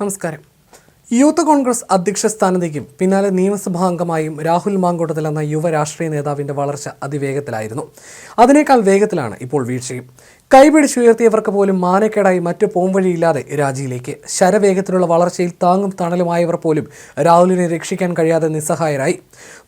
നമസ്കാരം. യൂത്ത് കോൺഗ്രസ് അധ്യക്ഷ സ്ഥാനത്തേക്കും പിന്നാലെ നിയമസഭാ അംഗമായും രാഹുൽ മാങ്കോട്ടത്തിൽ എന്ന യുവ രാഷ്ട്രീയ നേതാവിന്റെ വളർച്ച അതിവേഗത്തിലായിരുന്നു. അതിനേക്കാൾ വേഗത്തിലാണ് ഇപ്പോൾ വീഴ്ചയും. കൈപിടിച്ചുയർത്തിയവർക്ക് പോലും മാനക്കേടായി മറ്റു പോംവഴിയില്ലാതെ രാജിയിലേക്ക്. ശരവേഗത്തിലുള്ള വളർച്ചയിൽ താങ്ങും തണലുമായവർ പോലും രാഹുലിനെ രക്ഷിക്കാൻ കഴിയാതെ നിസ്സഹായരായി.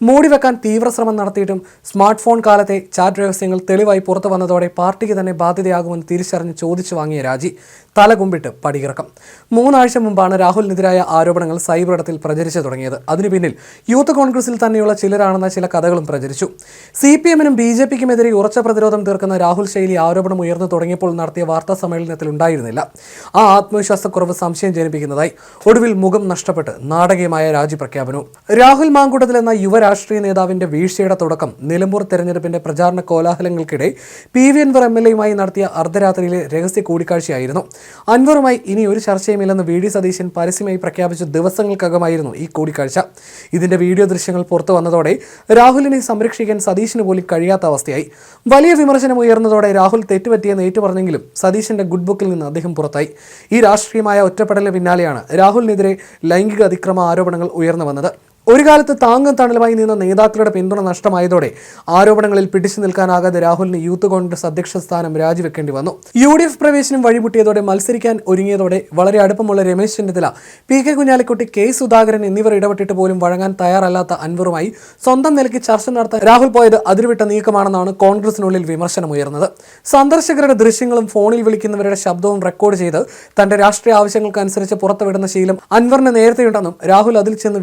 മൂടിവെക്കാൻ തീവ്രശ്രമം നടത്തിയിട്ടും സ്മാർട്ട് ഫോൺ കാലത്തെ ചാറ്റ് രഹസ്യങ്ങൾ തെളിവായി പുറത്തു വന്നതോടെ പാർട്ടിക്ക് തന്നെ ബാധ്യതയാകുമെന്ന് തിരിച്ചറിഞ്ഞ് ചോദിച്ചു വാങ്ങിയ രാജി തലകുമ്പിട്ട് പടിയിറക്കം. മൂന്നാഴ്ച മുമ്പാണ് രാഹുലിനെതിരായ ആരോപണങ്ങൾ സൈബർ ഇടത്തിൽ പ്രചരിച്ചു തുടങ്ങിയത്. അതിനു പിന്നിൽ യൂത്ത് കോൺഗ്രസിൽ തന്നെയുള്ള ചിലരാണെന്ന ചില കഥകളും പ്രചരിച്ചു. സി പി എമ്മിനും ബി ജെ പിക്കുമെതിരെ ഉറച്ച പ്രതിരോധം തീർക്കുന്ന രാഹുൽ ശൈലി ആരോപണം ഉയർന്നു തുടങ്ങിയപ്പോൾ നടത്തിയ വാർത്താ സമ്മേളനത്തിൽ ഉണ്ടായിരുന്നില്ല. ആ ആത്മവിശ്വാസക്കുറവ് സംശയം ജനിപ്പിക്കുന്നതായി ഒടുവിൽ മുഖം നഷ്ടപ്പെട്ട് നാടകീയമായ രാജി പ്രഖ്യാപനവും. രാഹുൽ മാങ്കൂട്ടത്തിൽ എന്ന യുവ രാഷ്ട്രീയ നേതാവിന്റെ വീഴ്ചയുടെ തുടക്കം നിലമ്പൂർ തെരഞ്ഞെടുപ്പിന്റെ പ്രചാരണ കോലാഹലങ്ങൾക്കിടെ P V Anvar M L എയുമായി നടത്തിയ അർദ്ധരാത്രിയിലെ രഹസ്യ കൂടിക്കാഴ്ചയായിരുന്നു. അൻവറുമായി ഇനി ഒരു ചർച്ചയുമില്ലെന്ന് വി ഡി സതീശൻ പരസ്യമായി പ്രഖ്യാപിച്ച ദിവസങ്ങൾക്കകമായിരുന്നു ഈ കൂടിക്കാഴ്ച. ഇതിന്റെ വീഡിയോ ദൃശ്യങ്ങൾ പുറത്തു വന്നതോടെ രാഹുലിനെ സംരക്ഷിക്കാൻ സതീശിന് പോലും കഴിയാത്ത അവസ്ഥയായി. വലിയ വിമർശനം ഉയർന്നതോടെ രാഹുൽ തെറ്റുപറ്റിയെന്ന് ഏറ്റുപറഞ്ഞെങ്കിലും സതീശന്റെ ഗുഡ് ബുക്കിൽ നിന്ന് അദ്ദേഹം പുറത്തായി. ഈ രാഷ്ട്രീയമായ ഒറ്റപ്പെടലിന് പിന്നാലെയാണ് രാഹുലിനെതിരെ ലൈംഗിക അതിക്രമ ആരോപണങ്ങൾ ഉയർന്നു വന്നത്. ഒരു കാലത്ത് താങ്ങും തണലുമായി നിന്ന നേതാക്കളുടെ പിന്തുണ നഷ്ടമായതോടെ ആരോപണങ്ങളിൽ പിടിച്ചു നിൽക്കാനാകാതെ രാഹുലിന് യൂത്ത് കോൺഗ്രസ് അധ്യക്ഷ സ്ഥാനം രാജിവെക്കേണ്ടി വന്നു. യു ഡി എഫ് പ്രവേശനം വഴിമുട്ടിയതോടെ മത്സരിക്കാൻ ഒരുങ്ങിയതോടെ വളരെ അടുപ്പമുള്ള Ramesh Chennithala P K Kunhalikutty K Sudhakaran എന്നിവർ ഇടപെട്ടിട്ട് പോലും വഴങ്ങാൻ തയ്യാറല്ലാത്ത അൻവറുമായി സ്വന്തം നിലയ്ക്ക് ചർച്ച നടത്താൻ രാഹുൽ പോയത് അതിരുവിട്ട നീക്കമാണെന്നാണ് കോൺഗ്രസിനുള്ളിൽ വിമർശനമുയർന്നത്. സന്ദർശകരുടെ ദൃശ്യങ്ങളും ഫോണിൽ വിളിക്കുന്നവരുടെ ശബ്ദവും റെക്കോർഡ് ചെയ്ത് തന്റെ രാഷ്ട്രീയ ആവശ്യങ്ങൾക്കനുസരിച്ച് പുറത്തുവിടുന്ന ശീലം അൻവറിന് നേരത്തെയുണ്ടെന്നും രാഹുൽ അതിൽ ചെന്ന്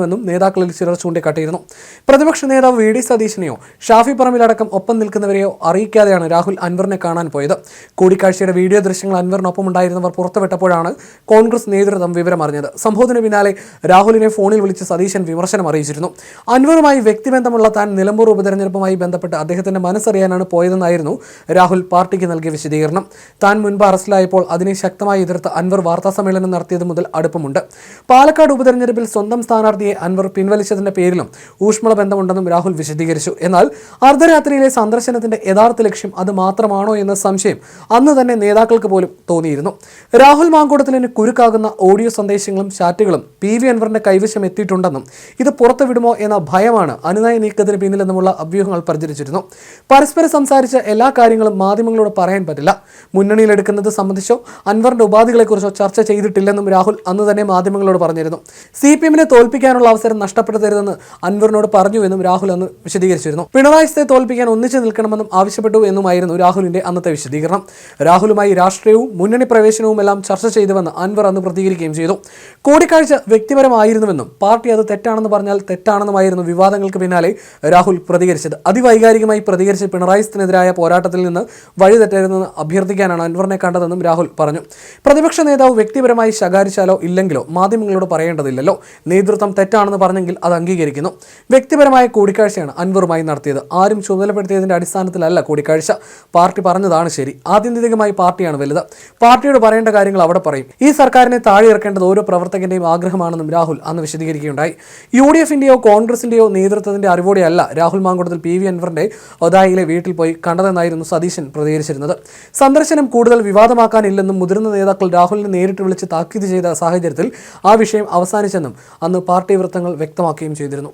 വീഴരുതായിരുന്നുവെന്നും നേതാക്കളിൽ ചിലർ ചൂണ്ടിക്കാട്ടിയിരുന്നു. പ്രതിപക്ഷ നേതാവ് വി ഡി സതീശനെയോ ഷാഫി പറമ്പിലടക്കം ഒപ്പം നിൽക്കുന്നവരെയോ അറിയിക്കാതെയാണ് രാഹുൽ അൻവറിനെ കാണാൻ പോയത്. കൂടിക്കാഴ്ചയുടെ വീഡിയോ ദൃശ്യങ്ങൾ അൻവറിനൊപ്പം ഉണ്ടായിരുന്നവർ പുറത്തുവിട്ടപ്പോഴാണ് കോൺഗ്രസ് നേതൃത്വം വിവരമറിഞ്ഞത് സംഭവത്തിന് പിന്നാലെ രാഹുലിനെ ഫോണിൽ വിളിച്ച് സതീശൻ വിമർശനം അറിയിച്ചിരുന്നു. അൻവറുമായി വ്യക്തിബന്ധമുള്ള താൻ നിലമ്പൂർ ഉപതെരഞ്ഞെടുപ്പുമായി ബന്ധപ്പെട്ട് അദ്ദേഹത്തിന്റെ മനസ്സറിയാനാണ് പോയതെന്നായിരുന്നു രാഹുൽ പാർട്ടിക്ക് നൽകിയ വിശദീകരണം. താൻ മുൻപ് അറസ്റ്റിലായപ്പോൾ അതിനെ ശക്തമായി എതിർത്ത് അൻവർ വാർത്താ സമ്മേളനം നടത്തിയത് മുതൽ അടുപ്പമുണ്ട്. പാലക്കാട് ഉപതെരഞ്ഞെടുപ്പിൽ സ്വന്തം സ്ഥാനാർത്ഥിയെ അൻവർ പിൻവലിച്ചതിന്റെ പേരിലും ഊഷ്മള ബന്ധമുണ്ടെന്നും രാഹുൽ വിശദീകരിച്ചു. എന്നാൽ അർദ്ധരാത്രിയിലെ സന്ദർശനത്തിന്റെ യഥാർത്ഥ ലക്ഷ്യം അത് മാത്രമാണോ എന്ന സംശയം അന്ന് തന്നെ നേതാക്കൾക്ക് പോലും തോന്നിയിരുന്നു. രാഹുൽ മാങ്കൂടത്തിലിന് കുരുക്കാകുന്ന ഓഡിയോ സന്ദേശങ്ങളും ചാറ്റുകളും പി വി അൻവറിന്റെ കൈവശം എത്തിയിട്ടുണ്ടെന്നും ഇത് പുറത്തുവിടുമോ എന്ന ഭയമാണ് അനുനയ നീക്കത്തിന് പിന്നിലെന്നുമുള്ള അഭ്യൂഹങ്ങൾ പ്രചരിച്ചിരുന്നു. പരസ്പരം സംസാരിച്ച എല്ലാ കാര്യങ്ങളും മാധ്യമങ്ങളോട് പറയാൻ പറ്റില്ല. മുന്നണിയിലെടുക്കുന്നത് സംബന്ധിച്ചോ അൻവറിന്റെ ഉപാധികളെക്കുറിച്ചോ ചർച്ച ചെയ്തിട്ടില്ലെന്നും രാഹുൽ അന്ന് തന്നെ മാധ്യമങ്ങളോട് പറഞ്ഞിരുന്നു. സി പി എമ്മിനെ തോൽപ്പിക്കാനുള്ള അവസരം നഷ്ടപ്പെടുത്തരുതെന്ന് അൻവറിനോട് പറഞ്ഞുവെന്നും രാഹുൽ അന്ന് വിശദീകരിച്ചിരുന്നു. പിണറായി തോൽപ്പിക്കാൻ ഒന്നിച്ചു നിൽക്കണമെന്നും ആവശ്യപ്പെട്ടു എന്നുമായിരുന്നു രാഹുലിന്റെ അന്നത്തെ വിശദീകരണം. രാഹുലുമായി രാഷ്ട്രീയവും മുന്നണി പ്രവേശനവും എല്ലാം ചർച്ച ചെയ്തുവെന്ന് അൻവർ അന്ന് പ്രതികരിക്കുകയും ചെയ്തു. കൂടിക്കാഴ്ച വ്യക്തിപരമായിരുന്നുവെന്നും പാർട്ടി അത് തെറ്റാണെന്ന് പറഞ്ഞാൽ തെറ്റാണെന്നുമായിരുന്നു വിവാദങ്ങൾക്ക് പിന്നാലെ രാഹുൽ പ്രതികരിച്ചത്. അതിവൈകാരികമായി പ്രതികരിച്ച് പിണറായി പോരാട്ടത്തിൽ നിന്ന് വഴിതെറ്റരുതെന്ന് അഭ്യർത്ഥിക്കാനാണ് അൻവറിനെ കണ്ടതെന്നും രാഹുൽ പറഞ്ഞു. പ്രതിപക്ഷ നേതാവ് വ്യക്തിപരമായി ശകാരിച്ചാലോ ഇല്ലെങ്കിലോ മാധ്യമങ്ങളോട് പറയേണ്ടതില്ലല്ലോ. നേതൃത്വം തെറ്റാണെന്ന് പറഞ്ഞെങ്കിൽ അത് അംഗീകരിക്കുന്നു. വ്യക്തിപരമായ കൂടിക്കാഴ്ചയാണ് അൻവറുമായി നടത്തിയത്. ആരും ചുമതലപ്പെടുത്തിയതിന്റെ അടിസ്ഥാനത്തിലല്ല കൂടിക്കാഴ്ച. പാർട്ടി പറഞ്ഞതാണ് ശരി. ആത്യന്തികമായി പാർട്ടിയാണ് വലുത്. പാർട്ടിയോട് പറയേണ്ട കാര്യങ്ങൾ അവിടെ പറയും. ഈ സർക്കാരിനെ താഴെ ഇറക്കേണ്ടത് ഓരോ പ്രവർത്തകന്റെയും ആഗ്രഹമാണെന്നും രാഹുൽ അന്ന് വിശദീകരിക്കുകയുണ്ടായി. യു ഡി എഫിന്റെയോ കോൺഗ്രസിന്റെയോ നേതൃത്വത്തിന്റെ അറിവോടെയല്ല രാഹുൽ മാങ്കുടത്തിൽ പി വി അൻവറിന്റെ ഒതായിലെ വീട്ടിൽ പോയി കണ്ടതെന്നായിരുന്നു സതീശൻ പ്രതികരിച്ചിരുന്നത്. സന്ദർശനം കൂടുതൽ വിവാദമാക്കാനില്ലെന്നും മുതിർന്ന നേതാക്കൾ രാഹുലിനെ നേരിട്ട് വിളിച്ച് താക്കീത് ചെയ്ത സാഹചര്യത്തിൽ ആ വിഷയം അവസാനിച്ചെന്നും അന്ന് പാർട്ടി വൃത്തങ്ങൾ വ്യക്തമാക്കുകയും ചെയ്തിരുന്നു